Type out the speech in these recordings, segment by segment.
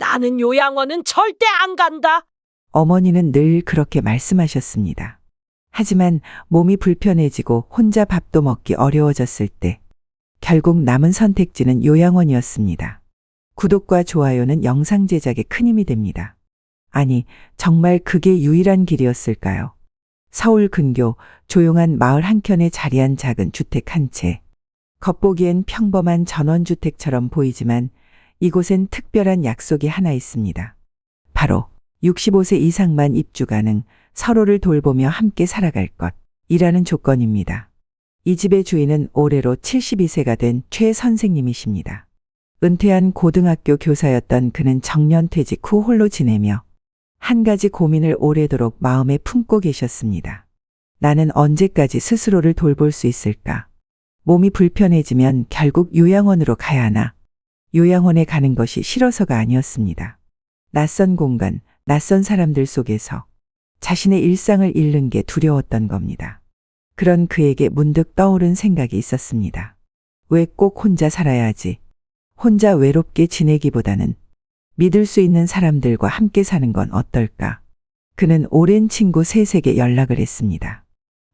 나는 요양원은 절대 안 간다. 어머니는 늘 그렇게 말씀하셨습니다. 하지만 몸이 불편해지고 혼자 밥도 먹기 어려워졌을 때 결국 남은 선택지는 요양원이었습니다. 구독과 좋아요는 영상 제작에 큰 힘이 됩니다. 아니, 정말 그게 유일한 길이었을까요? 서울 근교 조용한 마을 한켠에 자리한 작은 주택 한 채. 겉보기엔 평범한 전원주택처럼 보이지만 이곳엔 특별한 약속이 하나 있습니다. 바로 65세 이상만 입주 가능, 서로를 돌보며 함께 살아갈 것, 이라는 조건입니다. 이 집의 주인은 올해로 72세가 된 최 선생님이십니다. 은퇴한 고등학교 교사였던 그는 정년퇴직 후 홀로 지내며 한 가지 고민을 오래도록 마음에 품고 계셨습니다. 나는 언제까지 스스로를 돌볼 수 있을까? 몸이 불편해지면 결국 요양원으로 가야 하나? 요양원에 가는 것이 싫어서가 아니었습니다. 낯선 공간, 낯선 사람들 속에서 자신의 일상을 잃는 게 두려웠던 겁니다. 그런 그에게 문득 떠오른 생각이 있었습니다. 왜 꼭 혼자 살아야 하지? 혼자 외롭게 지내기보다는 믿을 수 있는 사람들과 함께 사는 건 어떨까? 그는 오랜 친구 셋에게 연락을 했습니다.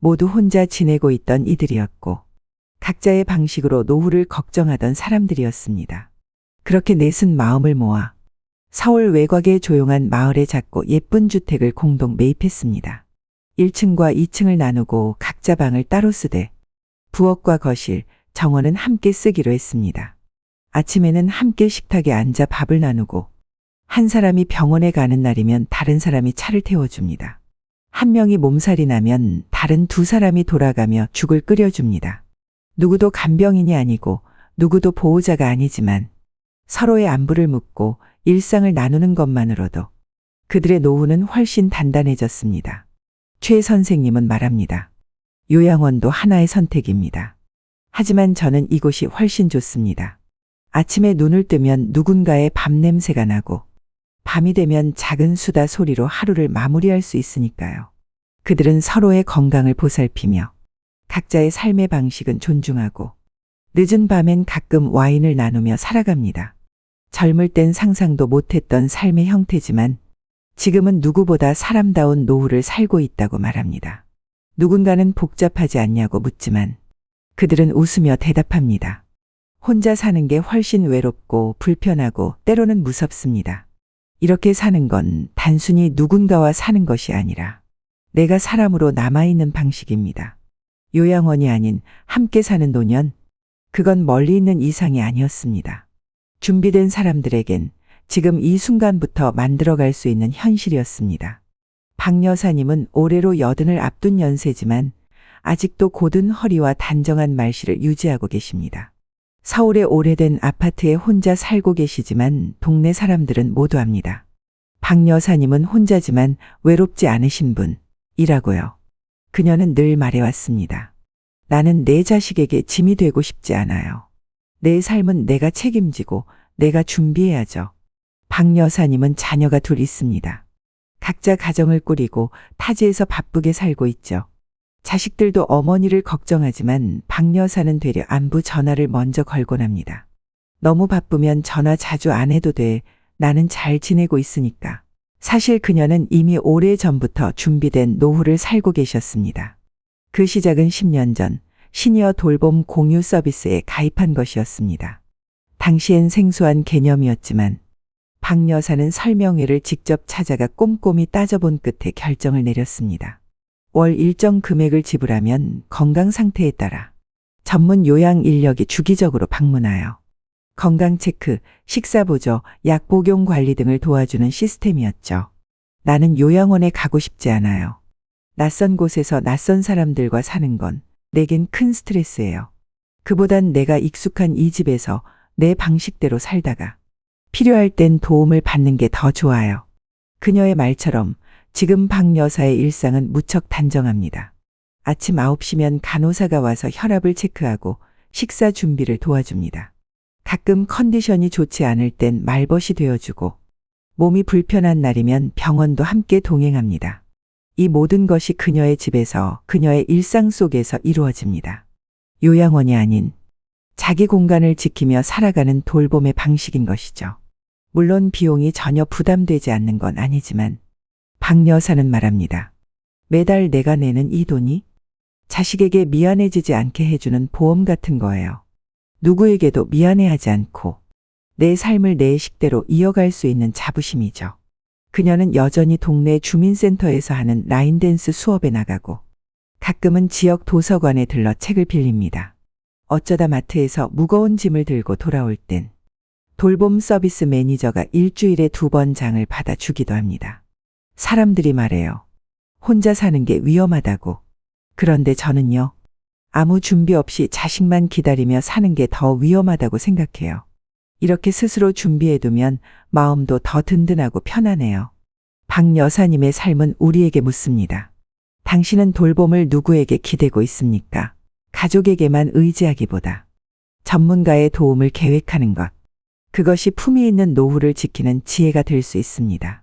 모두 혼자 지내고 있던 이들이었고, 각자의 방식으로 노후를 걱정하던 사람들이었습니다. 그렇게 내순 마음을 모아 서울 외곽의 조용한 마을에 작고 예쁜 주택을 공동 매입했습니다. 1층과 2층을 나누고 각자 방을 따로 쓰되 부엌과 거실, 정원은 함께 쓰기로 했습니다. 아침에는 함께 식탁에 앉아 밥을 나누고 한 사람이 병원에 가는 날이면 다른 사람이 차를 태워줍니다. 한 명이 몸살이 나면 다른 두 사람이 돌아가며 죽을 끓여줍니다. 누구도 간병인이 아니고 누구도 보호자가 아니지만 서로의 안부를 묻고 일상을 나누는 것만으로도 그들의 노후는 훨씬 단단해졌습니다. 최 선생님은 말합니다. 요양원도 하나의 선택입니다. 하지만 저는 이곳이 훨씬 좋습니다. 아침에 눈을 뜨면 누군가의 밤 냄새가 나고 밤이 되면 작은 수다 소리로 하루를 마무리할 수 있으니까요. 그들은 서로의 건강을 보살피며 각자의 삶의 방식은 존중하고 늦은 밤엔 가끔 와인을 나누며 살아갑니다. 젊을 땐 상상도 못했던 삶의 형태지만 지금은 누구보다 사람다운 노후를 살고 있다고 말합니다. 누군가는 복잡하지 않냐고 묻지만 그들은 웃으며 대답합니다. 혼자 사는 게 훨씬 외롭고 불편하고 때로는 무섭습니다. 이렇게 사는 건 단순히 누군가와 사는 것이 아니라 내가 사람으로 남아있는 방식입니다. 요양원이 아닌 함께 사는 노년, 그건 멀리 있는 이상이 아니었습니다. 준비된 사람들에겐 지금 이 순간부터 만들어갈 수 있는 현실이었습니다. 박 여사님은 올해로 여든을 앞둔 연세지만 아직도 곧은 허리와 단정한 말씨를 유지하고 계십니다. 서울의 오래된 아파트에 혼자 살고 계시지만 동네 사람들은 모두 압니다. 박 여사님은 혼자지만 외롭지 않으신 분이라고요. 그녀는 늘 말해왔습니다. 나는 내 자식에게 짐이 되고 싶지 않아요. 내 삶은 내가 책임지고 내가 준비해야죠. 박 여사님은 자녀가 둘 있습니다. 각자 가정을 꾸리고 타지에서 바쁘게 살고 있죠. 자식들도 어머니를 걱정하지만 박 여사는 되려 안부 전화를 먼저 걸곤 합니다. 너무 바쁘면 전화 자주 안 해도 돼. 나는 잘 지내고 있으니까. 사실 그녀는 이미 오래 전부터 준비된 노후를 살고 계셨습니다. 그 시작은 10년 전 시니어 돌봄 공유 서비스에 가입한 것이었습니다. 당시엔 생소한 개념이었지만 박 여사는 설명회를 직접 찾아가 꼼꼼히 따져본 끝에 결정을 내렸습니다. 월 일정 금액을 지불하면 건강 상태에 따라 전문 요양 인력이 주기적으로 방문하여 건강 체크, 식사 보조, 약 복용 관리 등을 도와주는 시스템이었죠. 나는 요양원에 가고 싶지 않아요. 낯선 곳에서 낯선 사람들과 사는 건 내겐 큰 스트레스예요. 그보단 내가 익숙한 이 집에서 내 방식대로 살다가 필요할 땐 도움을 받는 게 더 좋아요. 그녀의 말처럼 지금 박 여사의 일상은 무척 단정합니다. 아침 9시면 간호사가 와서 혈압을 체크하고 식사 준비를 도와줍니다. 가끔 컨디션이 좋지 않을 땐 말벗이 되어주고 몸이 불편한 날이면 병원도 함께 동행합니다. 이 모든 것이 그녀의 집에서 그녀의 일상 속에서 이루어집니다. 요양원이 아닌 자기 공간을 지키며 살아가는 돌봄의 방식인 것이죠. 물론 비용이 전혀 부담되지 않는 건 아니지만 박 여사는 말합니다. 매달 내가 내는 이 돈이 자식에게 미안해지지 않게 해주는 보험 같은 거예요. 누구에게도 미안해하지 않고 내 삶을 내 식대로 이어갈 수 있는 자부심이죠. 그녀는 여전히 동네 주민센터에서 하는 라인댄스 수업에 나가고 가끔은 지역 도서관에 들러 책을 빌립니다. 어쩌다 마트에서 무거운 짐을 들고 돌아올 땐 돌봄 서비스 매니저가 일주일에 두 번 장을 받아 주기도 합니다. 사람들이 말해요. 혼자 사는 게 위험하다고. 그런데 저는요. 아무 준비 없이 자식만 기다리며 사는 게 더 위험하다고 생각해요. 이렇게 스스로 준비해두면 마음도 더 든든하고 편하네요. 박 여사님의 삶은 우리에게 묻습니다. 당신은 돌봄을 누구에게 기대고 있습니까? 가족에게만 의지하기보다 전문가의 도움을 계획하는 것. 그것이 품위 있는 노후를 지키는 지혜가 될 수 있습니다.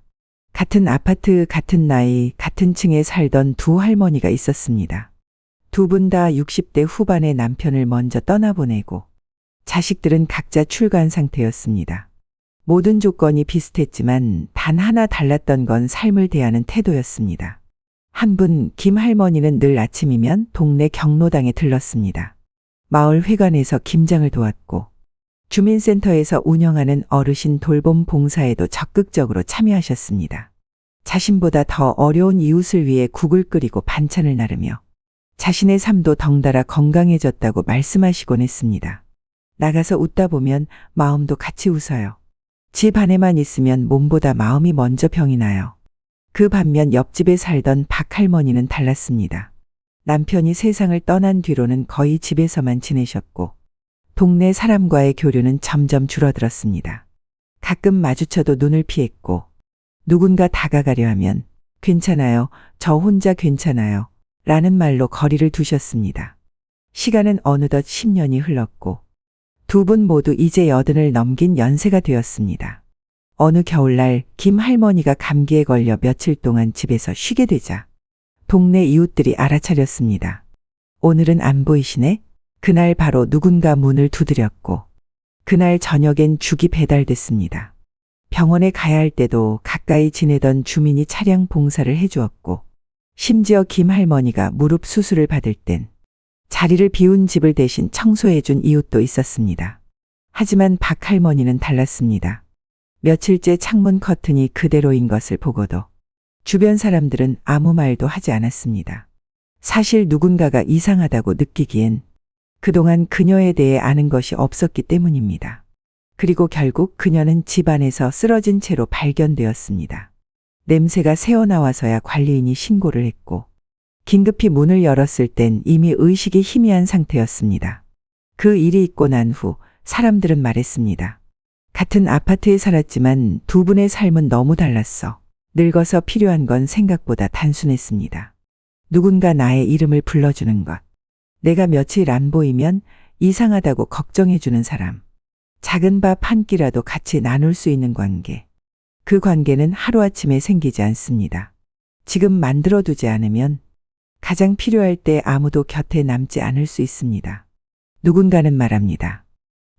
같은 아파트, 같은 나이, 같은 층에 살던 두 할머니가 있었습니다. 두 분 다 60대 후반의 남편을 먼저 떠나보내고 자식들은 각자 출간 상태였습니다. 모든 조건이 비슷했지만 단 하나 달랐던 건 삶을 대하는 태도였습니다. 한 분, 김 할머니는 늘 아침이면 동네 경로당에 들렀습니다. 마을 회관에서 김장을 도왔고 주민센터에서 운영하는 어르신 돌봄 봉사에도 적극적으로 참여하셨습니다. 자신보다 더 어려운 이웃을 위해 국을 끓이고 반찬을 나르며 자신의 삶도 덩달아 건강해졌다고 말씀하시곤 했습니다. 나가서 웃다 보면 마음도 같이 웃어요. 집 안에만 있으면 몸보다 마음이 먼저 병이 나요. 그 반면 옆집에 살던 박 할머니는 달랐습니다. 남편이 세상을 떠난 뒤로는 거의 집에서만 지내셨고 동네 사람과의 교류는 점점 줄어들었습니다. 가끔 마주쳐도 눈을 피했고 누군가 다가가려 하면 괜찮아요. 저 혼자 괜찮아요. 라는 말로 거리를 두셨습니다. 시간은 어느덧 10년이 흘렀고 두 분 모두 이제 여든을 넘긴 연세가 되었습니다. 어느 겨울날 김 할머니가 감기에 걸려 며칠 동안 집에서 쉬게 되자 동네 이웃들이 알아차렸습니다. 오늘은 안 보이시네? 그날 바로 누군가 문을 두드렸고 그날 저녁엔 죽이 배달됐습니다. 병원에 가야 할 때도 가까이 지내던 주민이 차량 봉사를 해주었고 심지어 김 할머니가 무릎 수술을 받을 땐 자리를 비운 집을 대신 청소해준 이웃도 있었습니다. 하지만 박 할머니는 달랐습니다. 며칠째 창문 커튼이 그대로인 것을 보고도 주변 사람들은 아무 말도 하지 않았습니다. 사실 누군가가 이상하다고 느끼기엔 그동안 그녀에 대해 아는 것이 없었기 때문입니다. 그리고 결국 그녀는 집안에서 쓰러진 채로 발견되었습니다. 냄새가 새어나와서야 관리인이 신고를 했고 긴급히 문을 열었을 땐 이미 의식이 희미한 상태였습니다. 그 일이 있고 난 후 사람들은 말했습니다. 같은 아파트에 살았지만 두 분의 삶은 너무 달랐어. 늙어서 필요한 건 생각보다 단순했습니다. 누군가 나의 이름을 불러주는 것. 내가 며칠 안 보이면 이상하다고 걱정해주는 사람. 작은 밥 한 끼라도 같이 나눌 수 있는 관계. 그 관계는 하루아침에 생기지 않습니다. 지금 만들어두지 않으면 가장 필요할 때 아무도 곁에 남지 않을 수 있습니다. 누군가는 말합니다.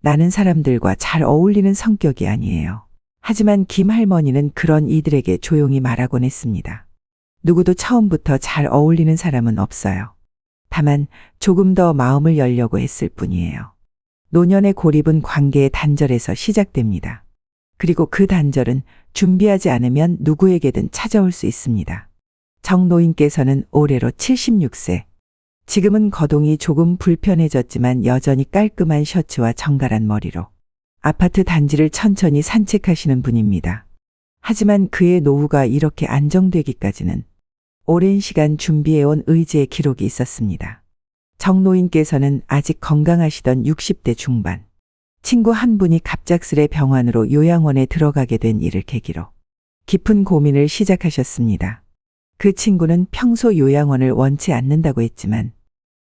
나는 사람들과 잘 어울리는 성격이 아니에요. 하지만 김 할머니는 그런 이들에게 조용히 말하곤 했습니다. 누구도 처음부터 잘 어울리는 사람은 없어요. 다만 조금 더 마음을 열려고 했을 뿐이에요. 노년의 고립은 관계의 단절에서 시작됩니다. 그리고 그 단절은 준비하지 않으면 누구에게든 찾아올 수 있습니다. 정노인께서는 올해로 76세. 지금은 거동이 조금 불편해졌지만 여전히 깔끔한 셔츠와 정갈한 머리로 아파트 단지를 천천히 산책하시는 분입니다. 하지만 그의 노후가 이렇게 안정되기까지는 오랜 시간 준비해온 의지의 기록이 있었습니다. 정노인께서는 아직 건강하시던 60대 중반. 친구 한 분이 갑작스레 병원으로 요양원에 들어가게 된 일을 계기로 깊은 고민을 시작하셨습니다. 그 친구는 평소 요양원을 원치 않는다고 했지만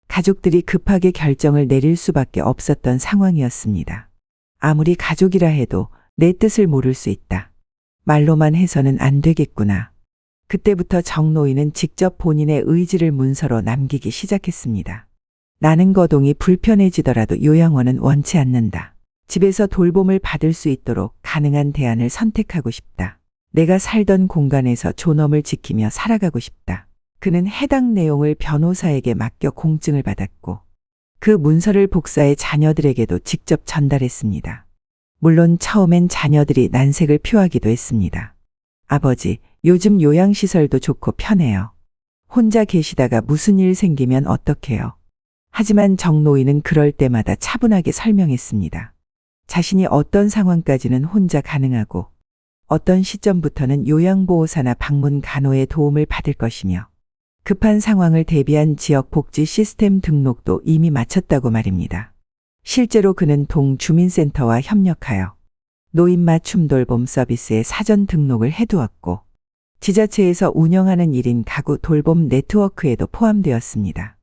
가족들이 급하게 결정을 내릴 수밖에 없었던 상황이었습니다. 아무리 가족이라 해도 내 뜻을 모를 수 있다. 말로만 해서는 안 되겠구나. 그때부터 정노인은 직접 본인의 의지를 문서로 남기기 시작했습니다. 나는 거동이 불편해지더라도 요양원은 원치 않는다. 집에서 돌봄을 받을 수 있도록 가능한 대안을 선택하고 싶다. 내가 살던 공간에서 존엄을 지키며 살아가고 싶다. 그는 해당 내용을 변호사에게 맡겨 공증을 받았고 그 문서를 복사해 자녀들에게도 직접 전달했습니다. 물론 처음엔 자녀들이 난색을 표하기도 했습니다. 아버지, 요즘 요양시설도 좋고 편해요. 혼자 계시다가 무슨 일 생기면 어떡해요? 하지만 정노인은 그럴 때마다 차분하게 설명했습니다. 자신이 어떤 상황까지는 혼자 가능하고 어떤 시점부터는 요양보호사나 방문 간호의 도움을 받을 것이며 급한 상황을 대비한 지역 복지 시스템 등록도 이미 마쳤다고 말입니다. 실제로 그는 동 주민센터와 협력하여 노인 맞춤 돌봄 서비스에 사전 등록을 해두었고 지자체에서 운영하는 1인 가구 돌봄 네트워크에도 포함되었습니다.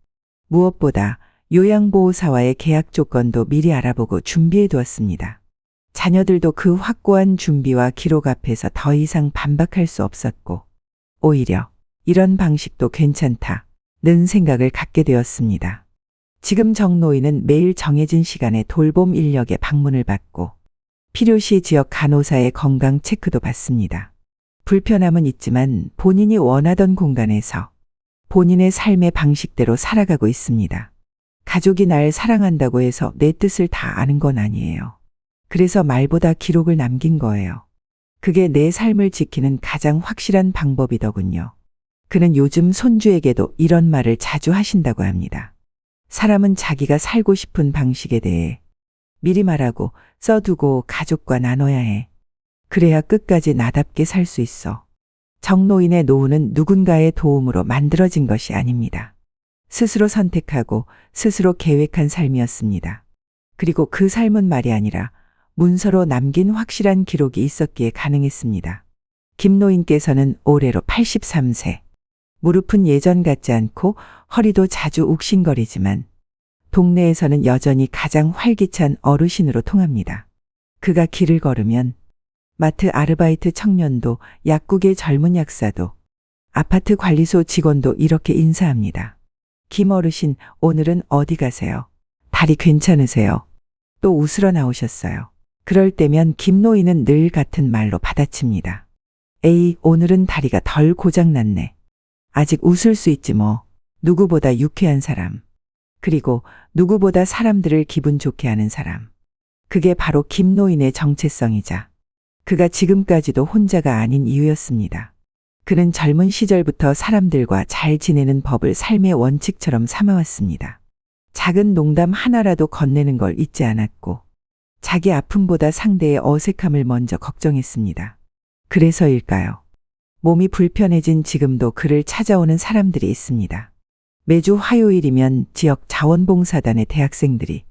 무엇보다 요양보호사와의 계약 조건도 미리 알아보고 준비해 두었습니다. 자녀들도 그 확고한 준비와 기록 앞에서 더 이상 반박할 수 없었고, 오히려 이런 방식도 괜찮다 는 생각을 갖게 되었습니다. 지금 정노인은 매일 정해진 시간에 돌봄 인력의 방문을 받고, 필요시 지역 간호사의 건강 체크도 받습니다. 불편함은 있지만 본인이 원하던 공간에서 본인의 삶의 방식대로 살아가고 있습니다. 가족이 날 사랑한다고 해서 내 뜻을 다 아는 건 아니에요. 그래서 말보다 기록을 남긴 거예요. 그게 내 삶을 지키는 가장 확실한 방법이더군요. 그는 요즘 손주에게도 이런 말을 자주 하신다고 합니다. 사람은 자기가 살고 싶은 방식에 대해 미리 말하고 써두고 가족과 나눠야 해. 그래야 끝까지 나답게 살 수 있어. 정노인의 노후는 누군가의 도움으로 만들어진 것이 아닙니다. 스스로 선택하고 스스로 계획한 삶이었습니다. 그리고 그 삶은 말이 아니라 문서로 남긴 확실한 기록이 있었기에 가능했습니다. 김노인께서는 올해로 83세. 무릎은 예전 같지 않고 허리도 자주 욱신거리지만 동네에서는 여전히 가장 활기찬 어르신으로 통합니다. 그가 길을 걸으면 마트 아르바이트 청년도 약국의 젊은 약사도 아파트 관리소 직원도 이렇게 인사합니다. 김 어르신, 오늘은 어디 가세요? 다리 괜찮으세요? 또 웃으러 나오셨어요. 그럴 때면 김노인은 늘 같은 말로 받아칩니다. 에이, 오늘은 다리가 덜 고장났네. 아직 웃을 수 있지 뭐. 누구보다 유쾌한 사람. 그리고 누구보다 사람들을 기분 좋게 하는 사람. 그게 바로 김노인의 정체성이자 그가 지금까지도 혼자가 아닌 이유였습니다. 그는 젊은 시절부터 사람들과 잘 지내는 법을 삶의 원칙처럼 삼아왔습니다. 작은 농담 하나라도 건네는 걸 잊지 않았고, 자기 아픔보다 상대의 어색함을 먼저 걱정했습니다. 그래서일까요? 몸이 불편해진 지금도 그를 찾아오는 사람들이 있습니다. 매주 화요일이면 지역 자원봉사단의 대학생들이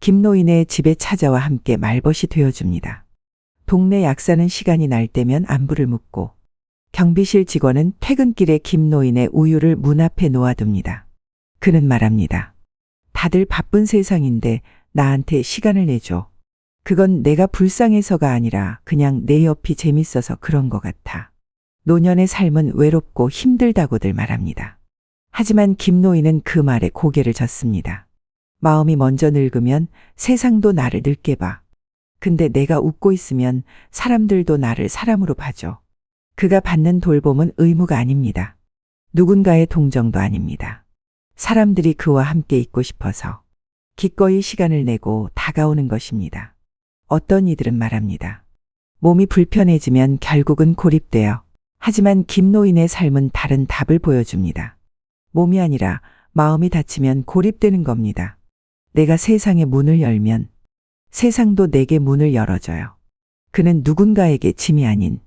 김노인의 집에 찾아와 함께 말벗이 되어줍니다. 동네 약사는 시간이 날 때면 안부를 묻고 경비실 직원은 퇴근길에 김노인의 우유를 문 앞에 놓아둡니다. 그는 말합니다. 다들 바쁜 세상인데 나한테 시간을 내줘. 그건 내가 불쌍해서가 아니라 그냥 내 옆이 재밌어서 그런 것 같아. 노년의 삶은 외롭고 힘들다고들 말합니다. 하지만 김노인은 그 말에 고개를 젓습니다. 마음이 먼저 늙으면 세상도 나를 늙게 봐. 근데 내가 웃고 있으면 사람들도 나를 사람으로 봐줘. 그가 받는 돌봄은 의무가 아닙니다. 누군가의 동정도 아닙니다. 사람들이 그와 함께 있고 싶어서 기꺼이 시간을 내고 다가오는 것입니다. 어떤 이들은 말합니다. 몸이 불편해지면 결국은 고립되어 하지만 김노인의 삶은 다른 답을 보여줍니다. 몸이 아니라 마음이 다치면 고립되는 겁니다. 내가 세상의 문을 열면 세상도 내게 문을 열어줘요. 그는 누군가에게 짐이 아닌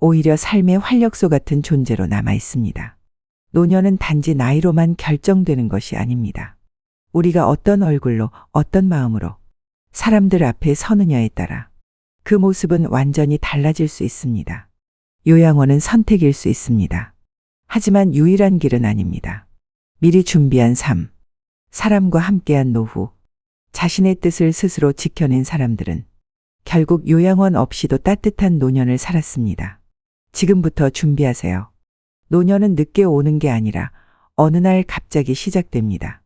오히려 삶의 활력소 같은 존재로 남아 있습니다. 노년은 단지 나이로만 결정되는 것이 아닙니다. 우리가 어떤 얼굴로 어떤 마음으로 사람들 앞에 서느냐에 따라 그 모습은 완전히 달라질 수 있습니다. 요양원은 선택일 수 있습니다. 하지만 유일한 길은 아닙니다. 미리 준비한 삶, 사람과 함께한 노후, 자신의 뜻을 스스로 지켜낸 사람들은 결국 요양원 없이도 따뜻한 노년을 살았습니다. 지금부터 준비하세요. 노년은 늦게 오는 게 아니라 어느 날 갑자기 시작됩니다.